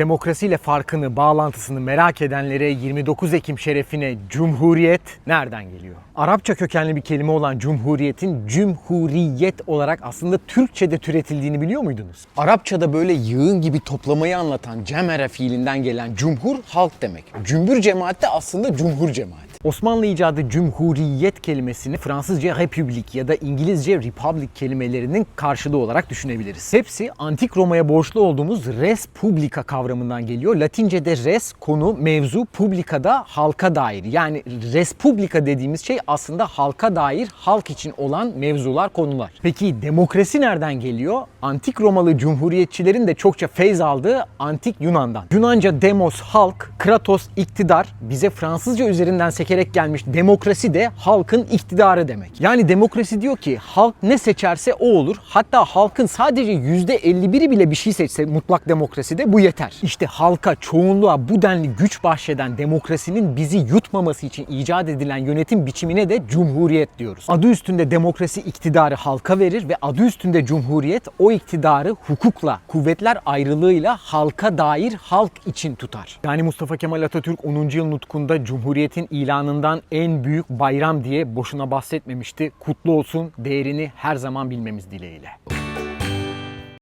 Demokrasiyle farkını, bağlantısını merak edenlere 29 Ekim şerefine Cumhuriyet nereden geliyor? Arapça kökenli bir kelime olan Cumhuriyet'in Cumhuriyet olarak aslında Türkçe'de türetildiğini biliyor muydunuz? Arapçada böyle yığın gibi toplamayı anlatan cemere fiilinden gelen cumhur halk demek. Cümbür cemaat de aslında cumhur cemaati. Osmanlı icadı cumhuriyet kelimesini Fransızca republik ya da İngilizce republic kelimelerinin karşılığı olarak düşünebiliriz. Hepsi antik Roma'ya borçlu olduğumuz res publica kavramından geliyor. Latince'de res konu, mevzu, publica da halka dair. Yani res publica dediğimiz şey aslında halka dair, halk için olan mevzular, konular. Peki demokrasi nereden geliyor? Antik Romalı cumhuriyetçilerin de çokça feyz aldığı antik Yunan'dan. Yunanca demos halk, kratos iktidar, bize Fransızca üzerinden sekerek gelmiş demokrasi de halkın iktidarı demek. Yani demokrasi diyor ki halk ne seçerse o olur. Hatta halkın sadece %51'i bile bir şey seçse mutlak demokraside bu yeter. İşte halka, çoğunluğa bu denli güç bahşeden demokrasinin bizi yutmaması için icat edilen yönetim biçimine de cumhuriyet diyoruz. Adı üstünde demokrasi iktidarı halka verir ve adı üstünde cumhuriyet o iktidarı hukukla, kuvvetler ayrılığıyla halka dair halk için tutar. Yani Mustafa Kemal Atatürk 10. yıl nutkunda Cumhuriyet'in ilanından en büyük bayram diye boşuna bahsetmemişti. Kutlu olsun, değerini her zaman bilmemiz dileğiyle.